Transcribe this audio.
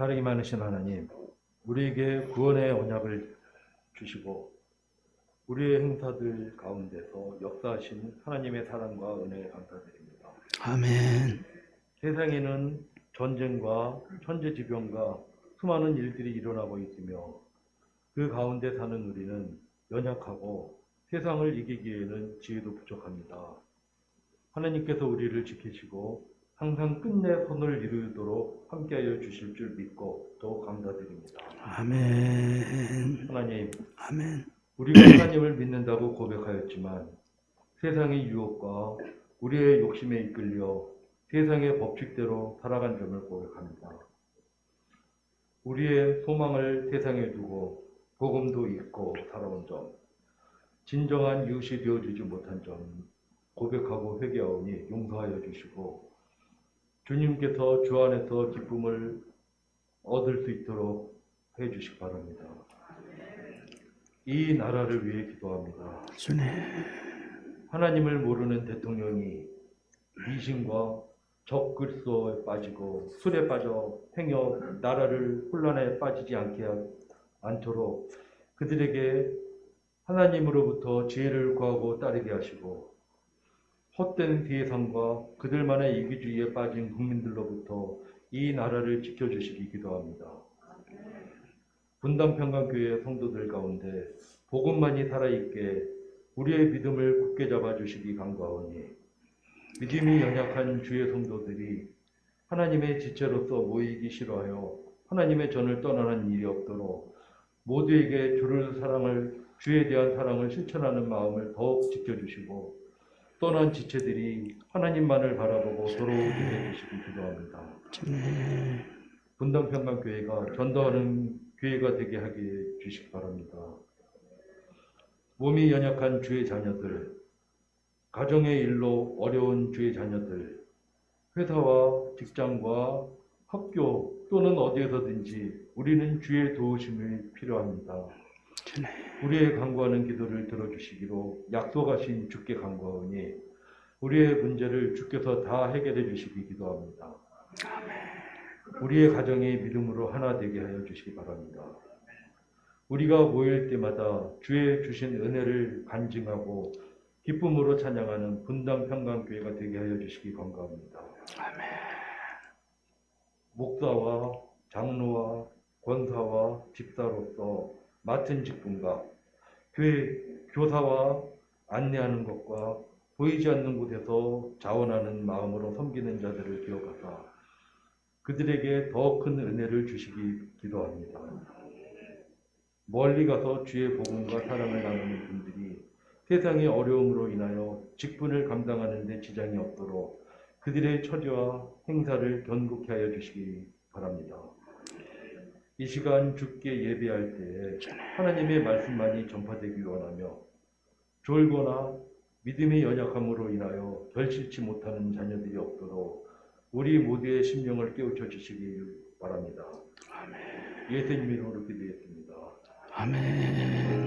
사랑이 많으신 하나님, 우리에게 구원의 언약을 주시고 우리의 행사들 가운데서 역사하신 하나님의 사랑과 은혜에 감사드립니다. 아멘. 세상에는 전쟁과 천재지변과 수많은 일들이 일어나고 있으며 그 가운데 사는 우리는 연약하고 세상을 이기기에는 지혜도 부족합니다. 하나님께서 우리를 지키시고 항상 끝내 손을 이루도록 함께하여 주실 줄 믿고 또 감사드립니다. 아멘. 하나님, 아멘. 우리가 하나님을 믿는다고 고백하였지만 세상의 유혹과 우리의 욕심에 이끌려 세상의 법칙대로 살아간 점을 고백합니다. 우리의 소망을 세상에 두고 복음도 잊고 살아온 점, 진정한 이웃이 되어주지 못한 점 고백하고 회개하오니 용서하여 주시고 주님께서 주 안에서 기쁨을 얻을 수 있도록 해 주시기 바랍니다. 이 나라를 위해 기도합니다. 주님. 하나님을 모르는 대통령이 미신과 적글소에 빠지고 술에 빠져 행여 나라를 혼란에 빠지지 않게 하- 않도록 그들에게 하나님으로부터 지혜를 구하고 따르게 하시고 헛된 세상과 그들만의 이기주의에 빠진 국민들로부터 이 나라를 지켜주시기 기도합니다. 분당평강교회 성도들 가운데 복음만이 살아있게 우리의 믿음을 굳게 잡아주시기 간구하오니 믿음이 연약한 주의 성도들이 하나님의 지체로서 모이기 싫어하여 하나님의 전을 떠나는 일이 없도록 모두에게 주를 사랑을 주에 대한 사랑을 실천하는 마음을 더욱 지켜주시고 떠난 지체들이 하나님만을 바라보고 돌아오게 해주시기 기도합니다. 주님. 분당 평강교회가 전도하는 교회가 되게 하게 주시기 바랍니다. 몸이 연약한 주의 자녀들, 가정의 일로 어려운 주의 자녀들, 회사와 직장과 학교 또는 어디에서든지 우리는 주의 도우심이 필요합니다. 우리의 간구하는 기도를 들어주시기로 약속하신 주께 간구하오니 우리의 문제를 주께서 다 해결해 주시기 기도합니다. 우리의 가정이 믿음으로 하나 되게 하여 주시기 바랍니다. 우리가 모일 때마다 주의 주신 은혜를 간증하고 기쁨으로 찬양하는 분당 평강교회가 되게 하여 주시기 간구합니다. 목사와 장로와 권사와 집사로서 맡은 직분과 교회 교사와 안내하는 것과 보이지 않는 곳에서 자원하는 마음으로 섬기는 자들을 기억하사 그들에게 더 큰 은혜를 주시기 기도합니다. 멀리 가서 주의 복음과 사랑을 나누는 분들이 세상의 어려움으로 인하여 직분을 감당하는 데 지장이 없도록 그들의 처지와 행사를 견고케 하여 주시기 바랍니다. 이 시간 주께 예배할 때에 하나님의 말씀만이 전파되기 원하며 졸거나 믿음의 연약함으로 인하여 결실치 못하는 자녀들이 없도록 우리 모두의 심령을 깨우쳐 주시기 바랍니다. 예수님 이름으로 기도했습니다. 아멘.